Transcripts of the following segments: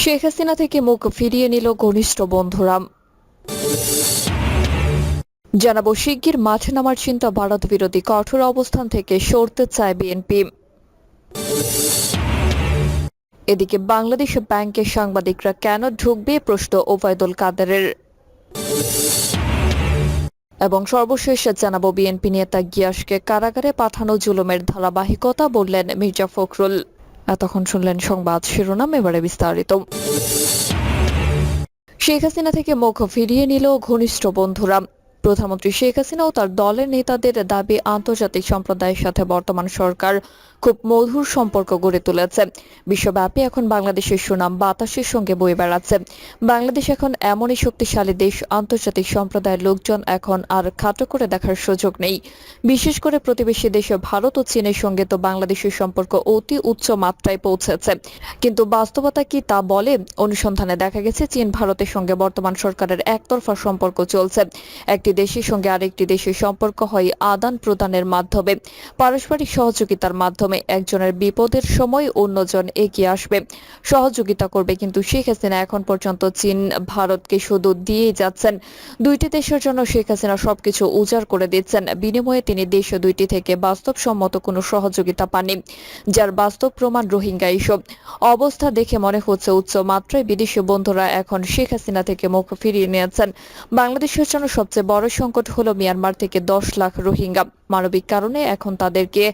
শেখ হাসিনা থেকে মুখ ফিরিয়ে নিল ঘনিষ্ঠ বন্ধুরা। জানাব, শিগগির মাঠে নামার চিন্তা ভারত বিরোধী। কঠোর অবস্থান থেকে সরতে চায় বিএনপি। এদিকে বাংলাদেশ ব্যাংকের সাংবাদিকরা কেন ঢুকবে প্রশ্ন ওবায়দুল কাদেরের। এবং সর্বশেষ জানাব, বিএনপি নেতা গিয়াসকে কারাগারে পাঠানো জুলুমের ধারাবাহিকতা বললেন মির্জা ফখরুল। এতক্ষণ শুনলেন সংবাদ শিরোনাম এবারে বিস্তারিত। শেখ হাসিনা থেকে মুখ ফিরিয়ে নিল ঘনিষ্ঠ বন্ধুরা। প্রধানমন্ত্রী শেখ হাসিনা ও তার দলের নেতাদের দাবি আন্তর্জাতিক সম্প্রদায়ের সাথে বর্তমান সরকার খুব মধুর সম্পর্ক গড়ে তুলেছে। বিশ্বব্যাপী এখন বাংলাদেশের সুনাম বাতাসের সঙ্গে বয়ে বেড়াচ্ছে। বাংলাদেশ এখন এমনই শক্তিশালী দেশ, আন্তর্জাতিক সম্প্রদায়ের লোকজন এখন আর খাটো করে দেখার সুযোগ নেই। বিশেষ করে প্রতিবেশী দেশ ভারত ও চীনের সঙ্গে তো বাংলাদেশের সম্পর্ক অতি উচ্চ মাত্রায় পৌঁছেছে। কিন্তু বাস্তবতা কি তা বলে? অনুসন্ধানে দেখা গেছে, চীন ভারতের সঙ্গে বর্তমান সরকারের একতরফা সম্পর্ক চলছে। একটি দেশের সঙ্গে আরেকটি দেশের সম্পর্ক হয় আদান প্রদানের মাধ্যমে। পারস্পরিক সহযোগিতার মাধ্যমে একজনের বিপদের সময় অন্যজন এগিয়ে আসবে। সহযোগিতা করবে কিন্তু শেখ হাসিনা এখন পর্যন্ত চীন, ভারতকে শুধু দিয়েই যাচ্ছেন। দুইটি দেশের জন্য শেখ হাসিনা সবকিছু উজাড় করে দিচ্ছেন। বিনিময়ে তিনি দেশ দুইটি থেকে বাস্তবসম্মত কোনো সহযোগিতা পাননি, যার বাস্তব প্রমাণ রোহিঙ্গা ইস্যু অবস্থা দেখে মনে হচ্ছে উচ্চ মাত্রায় বিদেশি বন্ধুরা এখন শেখ হাসিনা থেকে মুখ ফিরিয়ে নিয়েছেন। বাংলাদেশের জন্য সবচেয়ে বড় সংকট হলো মিয়ানমার থেকে দশ লাখ রোহিঙ্গা। মানবিক কারণে এখন তাদেরকে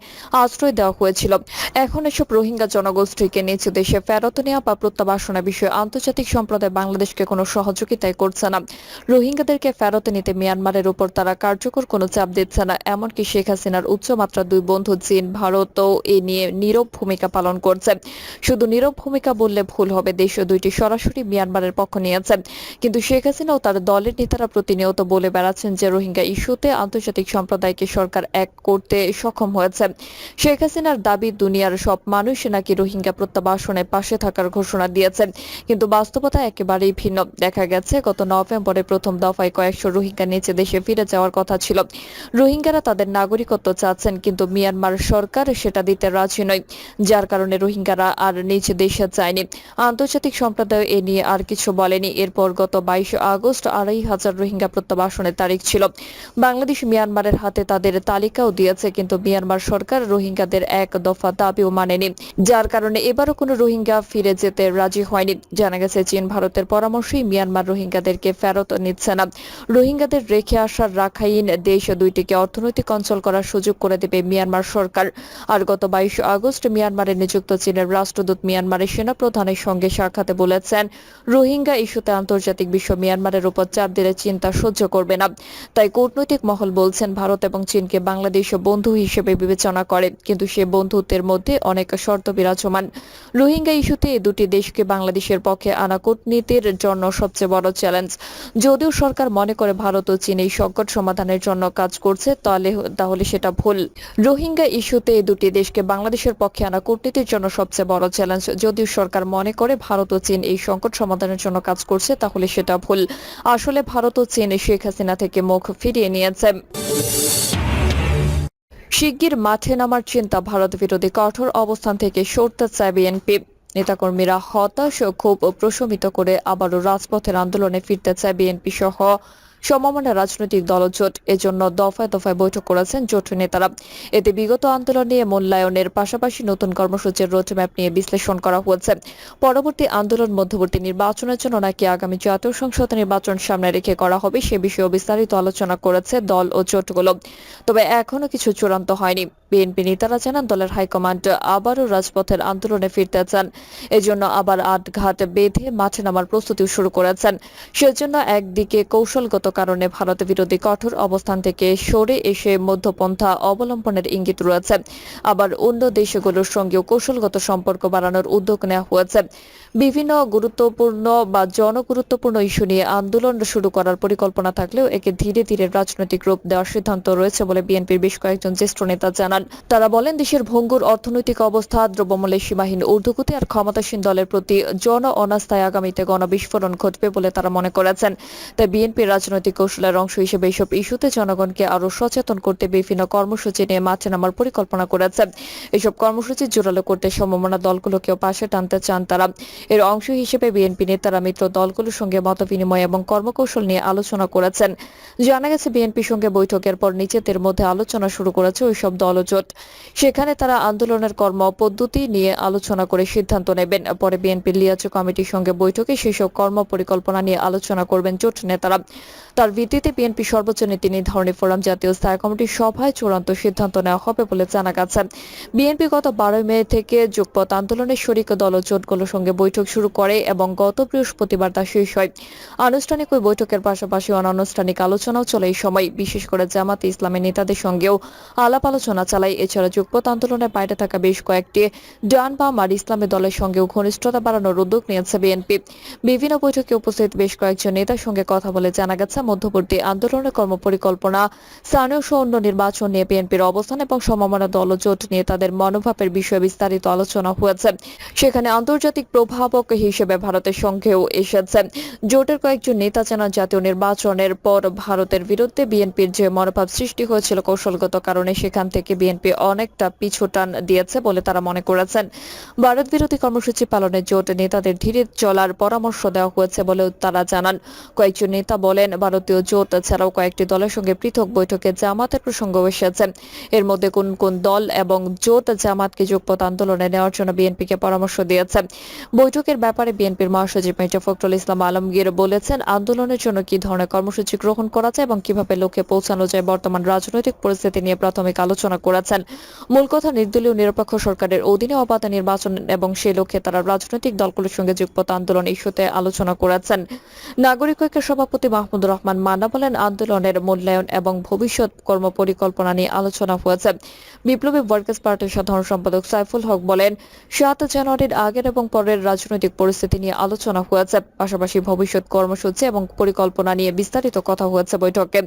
আশ্রয় দেওয়া হয়েছিল। এখন এসব রোহিঙ্গা জনগোষ্ঠীকে নিজ দেশে ফেরত নেওয়া বা প্রত্যাবাসনের বিষয়ে আন্তর্জাতিক সম্প্রদায় বাংলাদেশকে কোনো সহযোগিতাই করছে না। রোহিঙ্গাদেরকে ফেরত নিতে মিয়ানমারের উপর তারা কার্যকর কোনো চাপ দিচ্ছে না, এমনকি শেখ হাসিনার উচ্চমাত্রা দুই বন্ধু চীন, ভারতও এ নিয়ে নীরব ভূমিকা পালন করছে। শুধু নীরব ভূমিকা বললে ভুল হবে দেশ দুইটি সরাসরি মিয়ানমারের পক্ষ নিয়েছে। কিন্তু শেখ হাসিনা ও তার দলের নেতারা প্রতিনিয়ত বলে বেড়াচ্ছেন যে রোহিঙ্গা ইস্যুতে আন্তর্জাতিক সম্প্রদায়কে সরকার এক করতে সক্ষম হয়েছে। শেখ হাসিনার দাবি, দুনিয়ার সব মানুষ নাকি রোহিঙ্গা প্রত্যাবাসনে পাশে থাকার ঘোষণা দিয়েছে। কিন্তু বাস্তবতা একেবারেই ভিন্ন। দেখা গেছে, গত নভেম্বরে প্রথম দফায় কয়েকশো রোহিঙ্গা নিচে দেশে ফিরে যাওয়ার কথা ছিল। রোহিঙ্গারা তাদের নাগরিকত্ব চাচ্ছেন, কিন্তু মিয়ানমার সরকার সেটা দিতে রাজি নয়। যার কারণে রোহিঙ্গারা আর নিজ দেশে চায়নি আন্তর্জাতিক সম্প্রদায় এ নিয়ে আর কিছু বলেনি। এরপর গত বাইশ আগস্ট আড়াই হাজার রোহিঙ্গা প্রত্যাবাসনের তারিখ ছিল। বাংলাদেশ মিয়ানমারের হাতে তাদের তালিকাও দিয়েছে, কিন্তু মিয়ানমার সরকার রোহিঙ্গাদের এক দফা দাবিও মানেনি। যার কারণে এবারও কোনো রোহিঙ্গা ফিরে যেতে রাজি হয়নি। জানা গেছে, চীন ভারতের পরামর্শেই মিয়ানমার রোহিঙ্গাদেরকে ফেরত নিচ্ছে না। রোহিঙ্গাদের রেখে আসার রাখাইন দেশ দুইটিকে অর্থনৈতিক অঞ্চল করার সুযোগ করে দেবে মিয়ানমার সরকার। আর গত বাইশ আগস্ট মিয়ানমারে নিযুক্ত চীনের রাষ্ট্রদূত মিয়ানমারের সেনা প্রধানের সঙ্গে সাক্ষাতে বলেছেন, রোহিঙ্গা ইস্যুতে আন্তর্জাতিক বিশ্ব মিয়ানমারের উপর চাপ দিলে চিন্তা সহ্য করবে না। তাই কূটনৈতিক মহল বলছেন, ভারত এবং চীনকে বাংলাদেশ বন্ধু হিসেবে বিবেচনা করে কিন্তু সে বন্ধুত্বের মধ্যে অনেক শর্ত বিরাজমান। রোহিঙ্গা ইস্যুতে দুটি দেশকে বাংলাদেশের পক্ষে আনা কূটনীতির জন্য সবচেয়ে বড় চ্যালেঞ্জ। যদিও সরকার মনে করে ভারত ও চীন এই সংকট সমাধানের জন্য কাজ করছে, তাহলে তাহলে সেটা ভুল। রোহিঙ্গা ইস্যুতে দুটি দেশকে বাংলাদেশের পক্ষে আনা কূটনীতির জন্য সবচেয়ে বড় চ্যালেঞ্জ। যদিও সরকার মনে করে ভারত ও চীন এই সংকট সমাধানের জন্য কাজ করছে, তাহলে সেটা ভুল। আসলে ভারত ও চীন শেখ হাসিনা থেকে মুখ ফিরিয়ে নিয়েছে। শিগগির মাঠে নামার চিন্তা ভারত বিরোধী কঠোর অবস্থান থেকে সরতে চায় বিএনপি নেতাকর্মীরা হতাশ ও ক্ষোভ প্রশমিত করে আবারও রাজপথের আন্দোলনে ফিরতে চায় বিএনপি সহ সমমনা রাজনৈতিক দলজোট। এজন্য দফায় দফায় বৈঠক করেছেন জোট নেতারা। এতে বিগত আন্দোলন নিয়ে মূল্যায়নের পাশাপাশি নতুন কর্মসূচির রোডম্যাপ নিয়ে বিশ্লেষণ করা হয়েছে। পরবর্তী আন্দোলন মধ্যবর্তী নির্বাচনের জন্য নাকি আগামী জাতীয় সংসদ নির্বাচন সামনে রেখে করা হবে, সে বিষয়ে বিস্তারিত আলোচনা করেছে দল ও জোটগুলো। তবে এখনও কিছু চূড়ান্ত হয়নি। বিএনপি নেতারা জানান দলের হাইকমান্ড আবারও রাজপথের আন্দোলনে ফিরতে চান। এজন্য আবার আটঘাট বেঁধে মাঠে নামার প্রস্তুতি শুরু করেছেন। সেজন্য একদিকে কৌশলগত কারণে ভারত বিরোধী কঠোর অবস্থান থেকে সরে এসে মধ্যপন্থা অবলম্বনের ইঙ্গিত রয়েছে। আবার অন্য দেশগুলোর সঙ্গেও কৌশলগত সম্পর্ক বাড়ানোর উদ্যোগ নেওয়া হয়েছে। বিভিন্ন গুরুত্বপূর্ণ বা জনগুরুত্বপূর্ণ ইস্যু নিয়ে আন্দোলন শুরু করার পরিকল্পনা থাকলেও একে ধীরে ধীরে রাজনৈতিক রূপ দেওয়ার সিদ্ধান্ত রয়েছে বলে বিএনপির বেশ কয়েকজন জ্যেষ্ঠ নেতা জানান। জানান। তারা বলেন, দেশের ভঙ্গুর অর্থনৈতিক অবস্থা, দ্রব্যমূল্যের সীমাহীন ঊর্ধ্বগতি আর ক্ষমতাসীন দলের প্রতি জন অনাস্থায় আগামীতে গণবিস্ফোরণ ঘটবে বলে তারা মনে করেছেন। তাই বিএনপির রাজনৈতিক কৌশলের অংশ হিসেবে এইসব ইস্যুতে জনগণকে আরও সচেতন করতে বিভিন্ন কর্মসূচি নিয়ে মাঠে নামার পরিকল্পনা করেছে এসব কর্মসূচি জোরালো করতে সম্ভাবনা দলগুলোকেও পাশে টানতে চান তারা। এর অংশ হিসেবে বিএনপি নেতারা মিত্র দলগুলোর সঙ্গে মতবিনিময় এবং কর্মকৌশল নিয়ে আলোচনা করেছেন। জানা গেছে, বিএনপির সঙ্গে বৈঠকের পর নিজেদের মধ্যে আলোচনা শুরু করেছে ওইসব দলজোট সেখানে তারা আন্দোলনের কর্ম পদ্ধতি নিয়ে আলোচনা করে সিদ্ধান্ত নেবেন। পরে বিএনপির লিয়াচু কমিটির সঙ্গে বৈঠকে সেসব কর্ম পরিকল্পনা নিয়ে আলোচনা করবেন জোট নেতারা। তার ভিত্তিতে বিএনপি সর্বোচ্চ নীতি নির্ধারণী ফোরাম জাতীয় স্থায়ী কমিটির সভায় চূড়ান্ত সিদ্ধান্ত নেওয়া হবে বলে জানা গেছে। বিএনপি গত বারোই মে থেকে যুগপথ আন্দোলনের শরিক দল জোটগুলোর সঙ্গে বৈঠক শুরু করে এবং গত বৃহস্পতিবার তা শেষ হয়। আনুষ্ঠানিক ওই বৈঠকের পাশাপাশি অনানুষ্ঠানিক আলোচনাও চলে এই সময়। বিশেষ করে জামাতে ইসলামের নেতাদের সঙ্গেও আলাপ আলোচনা চালায়। এছাড়া যুগপথ আন্দোলনের বাইরে থাকা বেশ কয়েকটি ডান বাম আর ইসলামী দলের সঙ্গেও ঘনিষ্ঠতা বাড়ানোর উদ্যোগ নিয়েছে বিএনপি। বিভিন্ন বৈঠকে উপস্থিত বেশ কয়েকজন নেতার সঙ্গে কথা বলে জানা গেছে, মধ্যবর্তী আন্দোলনের কর্মপরিকল্পনা, স্থানীয় সহ অন্য নির্বাচন নিয়ে বিএনপির অবস্থান এবং সমমনা দল জোট নিয়ে তাদের মনোভাবের বিষয়ে বিস্তারিত আলোচনা হয়েছে। সেখানে আন্তর্জাতিক প্রভাবক হিসেবে ভারতের সঙ্গেও এসেছে। জোটের কয়েকজন নেতা জানান জাতীয় নির্বাচনের পর ভারতের বিরুদ্ধে বিএনপির যে মনোভাব সৃষ্টি হয়েছিল কৌশলগত কারণে সেখান থেকে বিএনপি অনেকটা পিছুটান দিয়েছে বলে তারা মনে করেছেন। ভারত বিরোধী কর্মসূচি পালনে জোট নেতাদের ধীরে চলার পরামর্শ দেওয়া হয়েছে বলেও তারা জানান। কয়েকজন নেতা বলেন, ভারতীয় জোট ছাড়াও কয়েকটি দলের সঙ্গে পৃথক বৈঠকে জামাতের প্রসঙ্গ এসেছে এর মধ্যে কোন কোন দল এবং জোট জামাতকে যুগপথ আন্দোলনে নেওয়ার জন্য বিএনপিকে পরামর্শ দিয়েছে বৈঠকের ব্যাপারে বিএনপির মহাসচিব মির্জা ফখরুল ইসলাম আলমগীর বলেছেন, আন্দোলনের জন্য কি ধরনের কর্মসূচি গ্রহণ করা যায় এবং কীভাবে লক্ষ্যে পৌঁছানো যায় বর্তমান রাজনৈতিক পরিস্থিতি নিয়ে প্রাথমিক আলোচনা করেছেন। মূল কথা, নির্দলীয় নিরপেক্ষ সরকারের অধীনে অবাধে নির্বাচন এবং সেই লক্ষ্যে তারা রাজনৈতিক দলগুলোর সঙ্গে যুগপথ আন্দোলন ইস্যুতে আলোচনা করেছেন। নাগরিক ঐক্যের সভাপতি মাহমুদুর রহমান মান্না বলেন, আন্দোলনের মূল্যায়ন এবং ভবিষ্যৎ কর্মপরিকল্পনা নিয়ে আলোচনা হয়েছে। বিপ্লবী ওয়ার্কার্স পার্টির সাধারণ সম্পাদক সাইফুল হক বলেন, সাত জানুয়ারির আগের এবং পরের রাজনৈতিক পরিস্থিতি নিয়ে আলোচনা হয়েছে। পাশাপাশি ভবিষ্যৎ কর্মসূচি এবং পরিকল্পনা নিয়ে বিস্তারিত কথা হয়েছে বৈঠকে।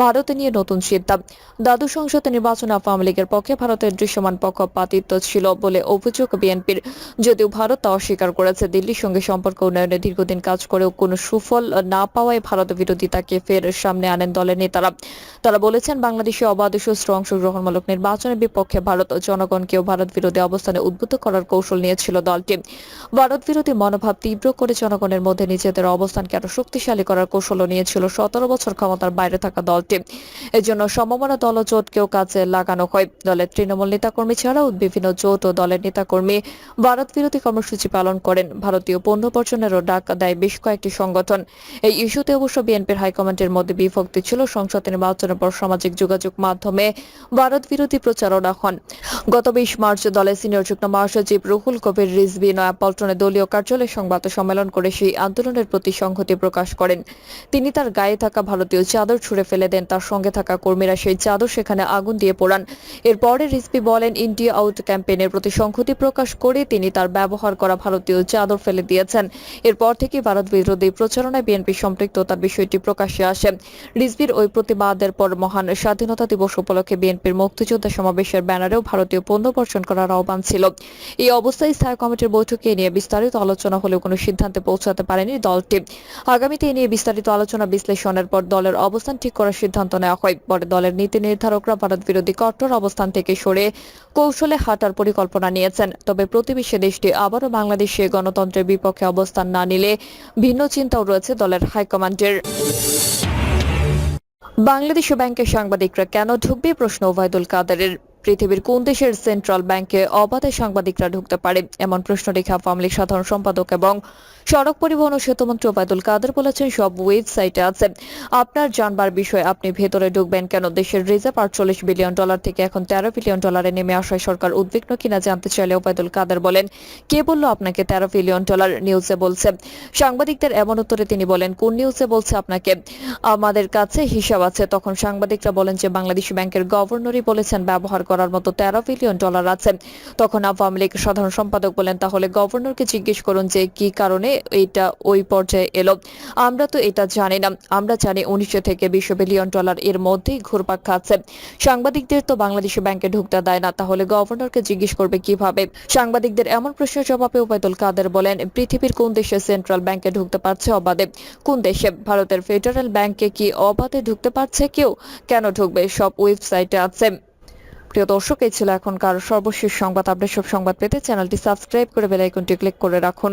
ভারতে নিয়ে নতুন সিদ্ধান্ত দ্বাদশ সংসদ নির্বাচনে আওয়ামী লীগের পক্ষে ভারতের দৃশ্যমান পক্ষপাতিত্ব ছিল বলে অভিযোগ বিএনপির। যদিও ভারত তা অস্বীকার করেছে, দিল্লির সঙ্গে সম্পর্ক উন্নয়নে দীর্ঘদিন কাজ করেও কোনো সুফল না পাওয়ায় ভারত বিরোধিতাকে ফের সামনে আনেন দলের নেতারা। তারা বলেছেন, বাংলাদেশে অবাধ সুষ্ঠু অংশগ্রহণমূলক নির্বাচনের বিপক্ষে ভারত জনগণকেও ভারত বিরোধী অবস্থানে উদ্বুদ্ধ করার কৌশল নিয়েছিল দলটি। ভারত বিরোধী মনোভাব তীব্র করে জনগণের মধ্যে নিজেদের অবস্থানকে আরও শক্তিশালী করার কৌশলও নিয়েছিল। সতেরো বছর ক্ষমতার বাইরে থাকা দলটি। এজন্য সমমনা দল ও জোটকেও কাজে লাগানো হয় দলের তৃণমূল নেতাকর্মী ছাড়াও বিভিন্ন জোট ও দলের নেতাকর্মী ভারত বিরোধী কর্মসূচি পালন করেন। ভারতীয় পণ্য বর্জনেরও ডাক দেয় বেশ কয়েকটি সংগঠন। এই ইস্যুতে অবশ্য বিএনপির হাইকমান্ডের মধ্যে বিভক্তি ছিল। সংসদ নির্বাচনের পর সামাজিক যোগাযোগ মাধ্যমে ভারত বিরোধী প্রচারণা হন। গত বিশ মার্চ দলের সিনিয়র যুগ্ম মহাসচিব রুহুল কবির, রিজভি নয়াপল্টনে দলীয় কার্যালয়ে সংবাদ সম্মেলন করে সেই আন্দোলনের প্রতি সংহতি প্রকাশ করেন। তিনি তার গায়ে থাকা ভারতীয় চাদর ছুঁড়ে ফেলে দেন। তার সঙ্গে থাকা কর্মীরা সেই চাদর সেখানে আগুন দিয়ে পোড়ান। এরপরে রিজভি বলেন, ইন্ডিয়া আউট ক্যাম্পেইনের প্রতি সংহতি প্রকাশ করে তিনি তার ব্যবহার করা ভারতীয় চাদর ফেলে দিয়েছেন। এরপর থেকে ভারত বিরোধী প্রচারণায় বিএনপি সম্পৃক্ততার বিষয়টি প্রকাশ্যে আসে। রিজভির ওই প্রতিবাদের পর মহান স্বাধীনতা দিবস উপলক্ষে বিএনপির মুক্তিযোদ্ধা সমাবেশের ব্যানারেও ভারতীয় পণ্য বর্জন করার আহ্বান ছিল। এই অবস্থায় স্থায়ী কমিটির বৈঠকে নিয়ে বিস্তারিত আলোচনা হলেও কোনো সিদ্ধান্তে পৌঁছাতে পারেনি দলটি। আগামীতে এ নিয়ে বিস্তারিত আলোচনা বিশ্লেষণের পর দলের অবস্থান ঠিক করার সিদ্ধান্ত নেওয়া হয়। পরে দলের নীতি নির্ধারকরা ভারত বিরোধী কট্টর অবস্থান থেকে সরে কৌশলে হাঁটার পরিকল্পনা নিয়েছেন। তবে প্রতিবেশী দেশটি আবারও বাংলাদেশে গণতন্ত্রের বিপক্ষে অবস্থান না নিলে ভিন্ন চিন্তাও রয়েছে দলের হাইকমান্ডের। বাংলাদেশ ব্যাংকের সাংবাদিকরা কেন ঢুকবে প্রশ্ন ওবায়দুল কাদেরের। পৃথিবীর কোন দেশের সেন্ট্রাল ব্যাংকে অবাধে সাংবাদিকরা ঢুকতে পারে? এমন প্রশ্ন রেখে আওয়ামী লীগ সাধারণ সম্পাদক এবং সড়ক পরিবহন ও সেতুমন্ত্রী ওবায়দুল কাদের বলেছেন, সব ওয়েবসাইটে আছে। আপনার জানবার বিষয়ে আপনি ভেতরে ঢুকবেন কেন? দেশের রিজার্ভ আটচল্লিশ বিলিয়ন ডলার থেকে এখন তেরো বিলিয়ন ডলারে নেমে আসায় সরকার উদ্বিগ্ন কিনা জানতে চাইলে ওবায়দুল কাদের বলেন, কে বলল আপনাকে তেরো বিলিয়ন ডলার নিউজে বলছে? সাংবাদিকদের এমন উত্তরে তিনি বলেন, কোন নিউজে বলছে আপনাকে? আমাদের কাছে হিসাব আছে। তখন সাংবাদিকরা বলেন যে বাংলাদেশ ব্যাংকের গভর্নরই বলেছেন, ব্যবহার করা করার মতো তেরো বিলিয়ন ডলার আছে। তখন আওয়ামী লীগ সাধারণ সম্পাদক বলেন, তাহলে গভর্নরকে জিজ্ঞেস করুন যে কি কারণে এটা ওই পর্যায়ে এলো? আমরা তো এটা জানি না। আমরা জানি উনিশশো থেকে বিশ বিলিয়ন ডলার এর মধ্যেই ঘুরপাক খাচ্ছে। সাংবাদিকদের তো বাংলাদেশি ব্যাংকে ঢুকতে দেয় না। তাহলে গভর্নরকে জিজ্ঞেস করবে কীভাবে? সাংবাদিকদের এমন প্রশ্নের জবাবে ওবায়দুল কাদের বলেন, পৃথিবীর কোন দেশে সেন্ট্রাল ব্যাংকে ঢুকতে পারছে অবাধে? কোন দেশে? ভারতের ফেডারেল ব্যাংকে কি অবাধে ঢুকতে পারছে কেউ? কেন ঢুকবে? সব ওয়েবসাইটে আছে। প্রিয় দর্শক, এই ছিল এখনকার সর্বশেষ সংবাদ। আপডেট সব সংবাদ পেতে চ্যানেলটি সাবস্ক্রাইব করে বেল আইকনটি ক্লিক করে রাখুন।